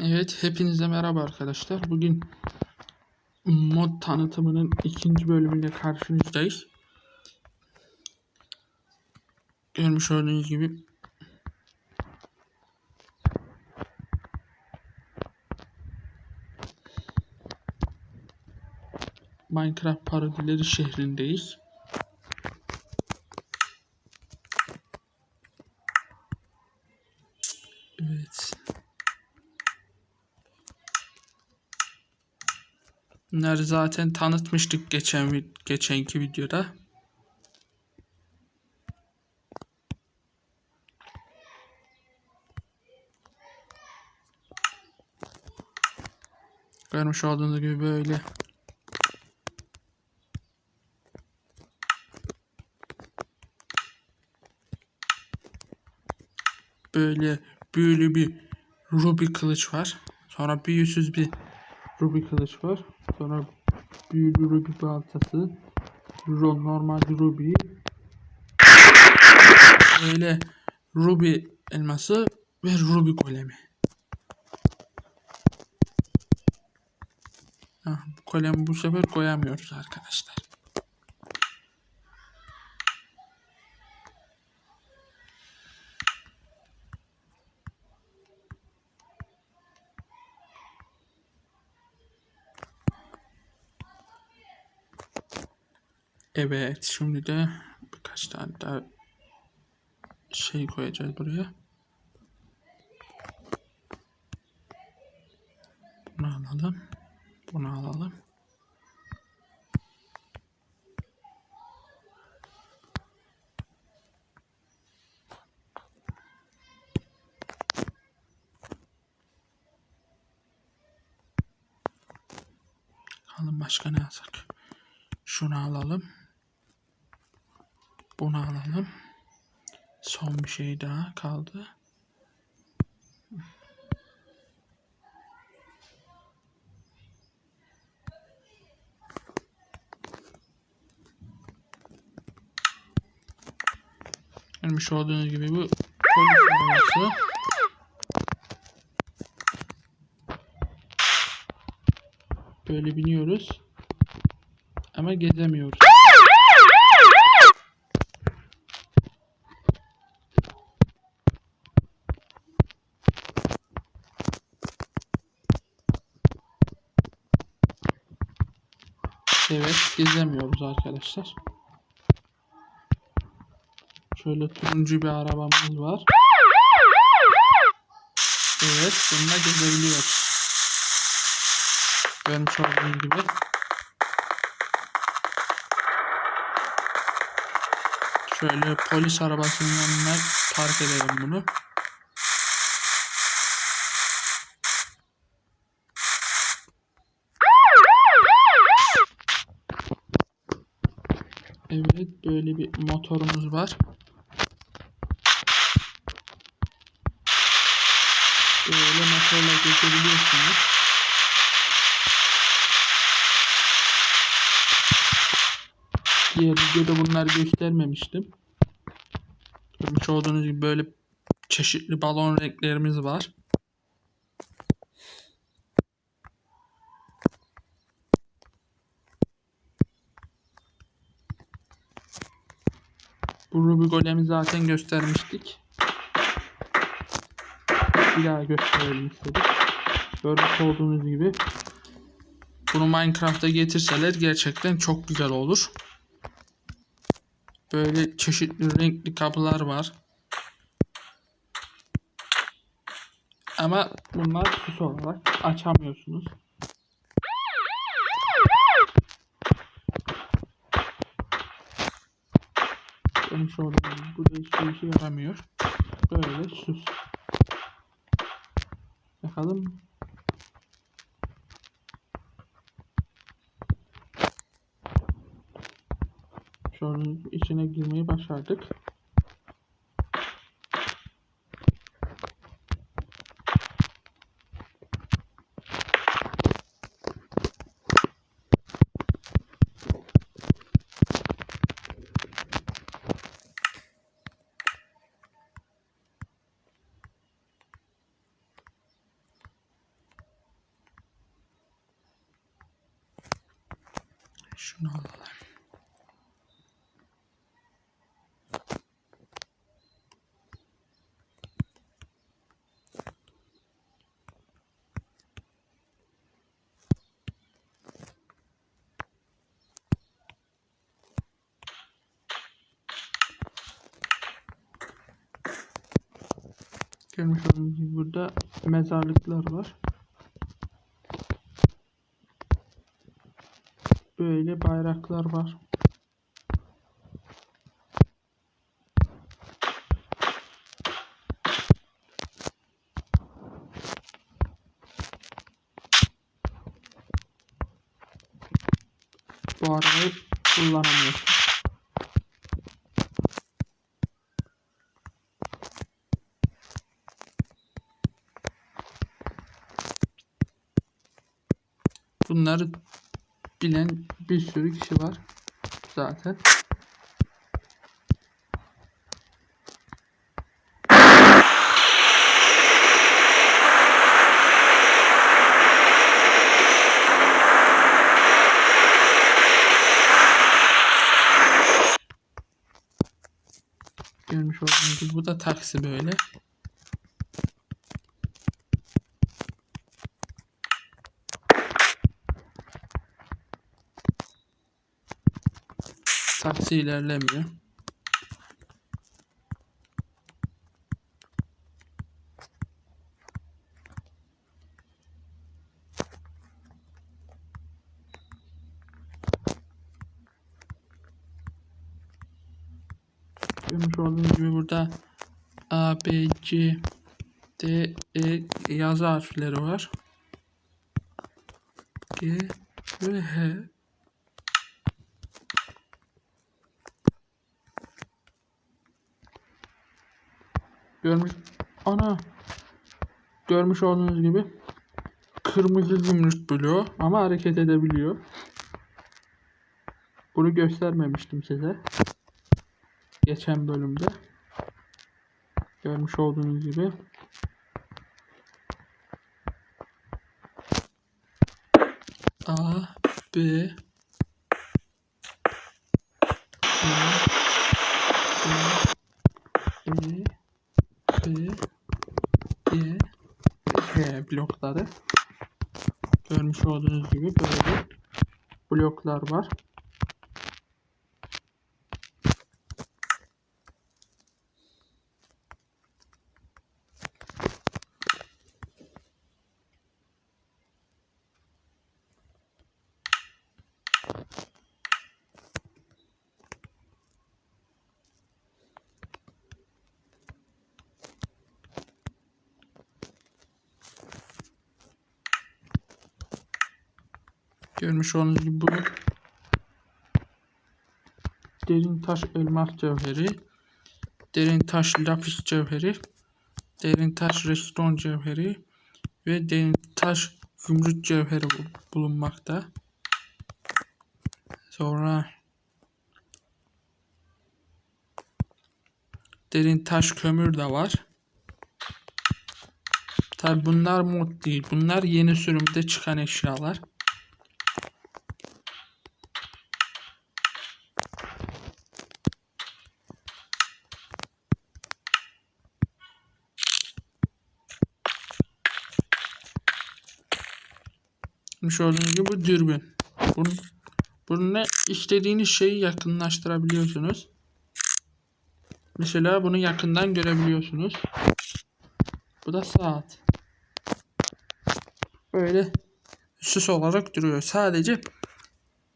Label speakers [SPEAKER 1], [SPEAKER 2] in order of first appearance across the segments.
[SPEAKER 1] Evet, hepinize merhaba arkadaşlar. Bugün mod tanıtımının ikinci bölümüyle karşınızdayız. Görmüş olduğunuz gibi Minecraft parodileri şehrindeyiz. Evet. Bunları zaten tanıtmıştık geçen geçenki videoda. Görmüş olduğunuz gibi böyle. Böyle büyülü bir ruby kılıç var. Sonra büyüsüz bir ruby kılıç var. Sonra büyülü ruby baltası. Ro- Normal ruby. Böyle ruby elması ve ruby golemi. Ah, bu golemi bu sefer koyamıyoruz arkadaşlar. Evet, şimdi de birkaç tane daha şey koyacağız buraya. Bunu alalım. Bunu alalım. Bakalım başka ne alsak. Şunu alalım. Bunu alalım. Son bir şey daha kaldı. Görmüş olduğunuz gibi bu polis arabası. Böyle biniyoruz. Ama gezemiyoruz. Evet, gezemiyoruz arkadaşlar. Şöyle turuncu bir arabamız var. Evet, bununla gezebiliyoruz. Görmüş olduğunuz gibi. Şöyle polis arabasının yanına park edelim bunu. Evet böyle bir motorumuz var. Böyle motorla geçebiliyorsunuz. Diğer videoda bunları göstermemiştim. Görmüş olduğunuz gibi böyle çeşitli balon renklerimiz var. Bu Ruby Golem'i zaten göstermiştik. Bir daha gösterelim istedik. Görmüş olduğunuz gibi bunu Minecraft'a getirseler gerçekten çok güzel olur. Böyle çeşitli renkli kapılar var. Ama bunlar süs olarak açamıyorsunuz. Sonuç olarak bu da hiçbir işe yaramıyor. Böyle süs. Bakalım. Şunun içine girmeyi başardık. Şunu alalım. Görmüş olduğunuz gibi burada mezarlıklar var. Böyle bayraklar var. Bu arabayı kullanamıyorsun. Bunları bilen bir sürü kişi var zaten. Görmüş olduğunuz gibi bu da taksi böyle. Taksi ilerlemiyor. Görmüş olduğunuz gibi burada A, B, C, D, E yazı harfleri var. G ve H. Görmüş ana görmüş olduğunuz gibi kırmızı zümrüt bloğu ama hareket edebiliyor. Bunu göstermemiştim size. Geçen bölümde. Görmüş olduğunuz gibi. A B H blokları görmüş olduğunuz gibi böyle bloklar var. Görmüş olduğunuz gibi bu derin taş elmas cevheri, derin taş lapis cevheri, derin taş restoran cevheri ve derin taş gümrük cevheri bu- bulunmakta. Sonra derin taş kömür de var. Tabi bunlar mod değil. Bunlar yeni sürümde çıkan eşyalar. Görmüş olduğunuz gibi bu dürbün. Bunun, bununla istediğiniz şeyi yakınlaştırabiliyorsunuz. Mesela bunu yakından görebiliyorsunuz. Bu da saat. Böyle süs olarak duruyor. Sadece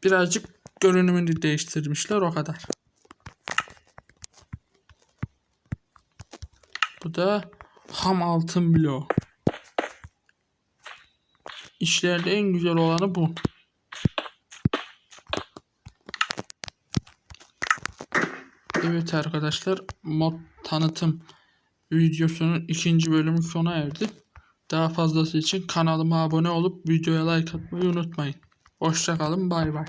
[SPEAKER 1] birazcık görünümünü değiştirmişler o kadar. Bu da ham altın bloğu. İşlerde en güzel olanı bu. Evet arkadaşlar mod tanıtım videosunun ikinci bölümü sona erdi. Daha fazlası için kanalıma abone olup videoya like atmayı unutmayın. Hoşçakalın bay bay.